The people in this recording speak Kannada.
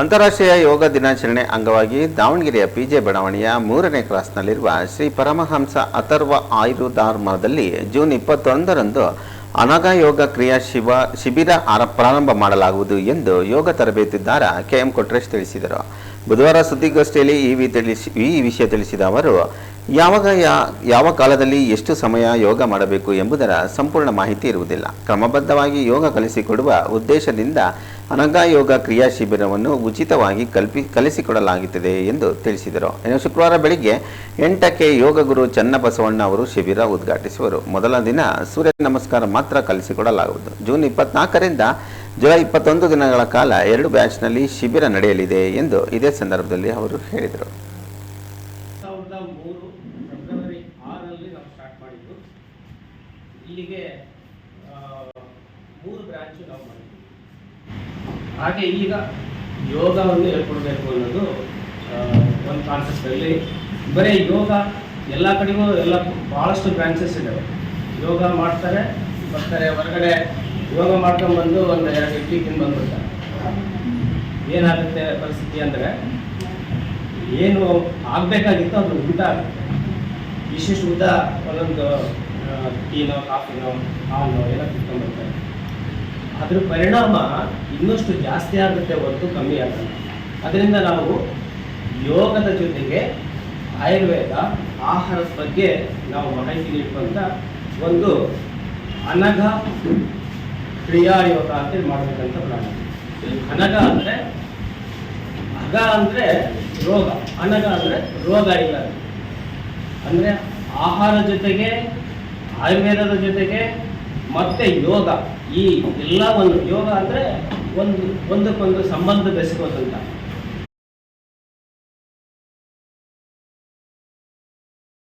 ಅಂತಾರಾಷ್ಟ್ರೀಯ ಯೋಗ ದಿನಾಚರಣೆ ಅಂಗವಾಗಿ ದಾವಣಗೆರೆಯ ಪಿಜೆ ಬಡಾವಣೆಯ ಮೂರನೇ ಕ್ರಾಸ್ನಲ್ಲಿರುವ ಶ್ರೀ ಪರಮಹಂಸ ಅಥರ್ವ ಆಯುರ್ಧಾರ್ಮದಲ್ಲಿ ಜೂನ್ ಇಪ್ಪತ್ತೊಂದರಂದು ಅನಗ ಯೋಗ ಕ್ರಿಯಾ ಶಿವ ಶಿಬಿರ ಆರ, ಪ್ರಾರಂಭ ಮಾಡಲಾಗುವುದು ಎಂದು ಯೋಗ ತರಬೇತಿದಾರ ಕೆಎಂ ಕೊಟ್ರೇಶ್ ತಿಳಿಸಿದರು. ಬುಧವಾರ ಸುದ್ದಿಗೋಷ್ಠಿಯಲ್ಲಿ ಈ ತಿಳಿಸಿ ಈ ವಿಷಯ ತಿಳಿಸಿದ ಅವರು, ಯಾವಾಗ ಯಾವ ಕಾಲದಲ್ಲಿ ಎಷ್ಟು ಸಮಯ ಯೋಗ ಮಾಡಬೇಕು ಎಂಬುದರ ಸಂಪೂರ್ಣ ಮಾಹಿತಿ ಇರುವುದಿಲ್ಲ. ಕ್ರಮಬದ್ಧವಾಗಿ ಯೋಗ ಕಲಿಸಿಕೊಡುವ ಉದ್ದೇಶದಿಂದ ಅನಗ ಯೋಗ ಕ್ರಿಯಾ ಶಿಬಿರವನ್ನು ಉಚಿತವಾಗಿ ಕಲ್ಪಿ, ಕಲಿಸಿಕೊಡಲಾಗುತ್ತದೆ ಎಂದು ತಿಳಿಸಿದರು. ಇನ್ನು ಶುಕ್ರವಾರ ಬೆಳಿಗ್ಗೆ ಎಂಟಕ್ಕೆ ಯೋಗ ಗುರು ಚನ್ನಬಸವಣ್ಣ ಅವರು ಶಿಬಿರ ಉದ್ಘಾಟಿಸುವರು. ಮೊದಲ ದಿನ ಸೂರ್ಯ ನಮಸ್ಕಾರ ಮಾತ್ರ ಕಲಿಸಿಕೊಡಲಾಗುವುದು. ಜೂನ್ ಇಪ್ಪತ್ನಾಲ್ಕರಿಂದ ಜುಲೈ ಇಪ್ಪತ್ತೊಂದು ದಿನಗಳ ಕಾಲ ಎರಡು ಬ್ಯಾಚ್ನಲ್ಲಿ ಶಿಬಿರ ನಡೆಯಲಿದೆ ಎಂದು ಇದೇ ಸಂದರ್ಭದಲ್ಲಿ ಅವರು ಹೇಳಿದರು. ಇಲ್ಲಿಗೆ ಮೂರು ಬ್ರಾಂಚು ನಾವು ಮಾಡಿದ್ವಿ ಹಾಗೆ ಈಗ ಯೋಗವನ್ನು ಹೇಳ್ಕೊಡ್ಬೇಕು ಅನ್ನೋದು ಒಂದು ಕಾನ್ಸೆಪ್ಟ್ ಕಾನ್ಸೆಪ್ಟಲ್ಲಿ ಬರೀ ಯೋಗ ಎಲ್ಲ ಕಡೆಗೂ ಎಲ್ಲ ಭಾಳಷ್ಟು ಬ್ರಾಂಚಸ್ ಇದ್ದಾವೆ ಯೋಗ ಮಾಡ್ತಾರೆ, ಬರ್ತಾರೆ, ಹೊರಗಡೆ ಯೋಗ ಮಾಡ್ಕೊಂಡ್ಬಂದು ಒಂದು ಎರಡು ಇಡ್ಲಿ ತಿಂದು ಬಂದ್ಬಿಡ್ತಾರೆ ಏನಾಗುತ್ತೆ ಪರಿಸ್ಥಿತಿ ಅಂದರೆ, ಏನು ಆಗಬೇಕಾಗಿತ್ತು ಅದು ಊಟ ಆಗುತ್ತೆ. ಇಷ್ಟಿಷ್ಟು ಊಟ ಒಂದೊಂದು ಟೀನೋ, ಕಾಫಿನೋ ಹಾಲೋ ಏನೋ ಕುತ್ಕೊಂಡ್ಬರ್ತಾರೆ ಅದ್ರ ಪರಿಣಾಮ ಇನ್ನಷ್ಟು ಜಾಸ್ತಿ ಆಗುತ್ತೆ ಹೊರತು ಕಮ್ಮಿ ಆಗುತ್ತೆ. ಅದರಿಂದ ನಾವು ಯೋಗದ ಜೊತೆಗೆ ಆಯುರ್ವೇದ, ಆಹಾರದ ಬಗ್ಗೆ ನಾವು ಮಾಹಿತಿ ನೀಡುವಂಥ ಒಂದು ಅನಘ ಕ್ರಿಯಾ ಯೋಗ ಅಂತೇಳಿ ಮಾಡಬೇಕಂತ ಪ್ರಾಣ ಅನಘ ಅಂದರೆ ಅಘ ಅಂದರೆ ರೋಗ, ಅನಘ ಅಂದರೆ ರೋಗ ಇಲ್ಲ. ಅಂದರೆ ಆಹಾರ ಜೊತೆಗೆ, ಆಯುರ್ವೇದದ ಜೊತೆಗೆ ಮತ್ತೆ ಯೋಗ. ಈ ಎಲ್ಲ ಒಂದು ಯೋಗ ಅಂದರೆ ಒಂದು ಒಂದಕ್ಕೊಂದು ಸಂಬಂಧ ಬೆಸೆಗೋದಂತ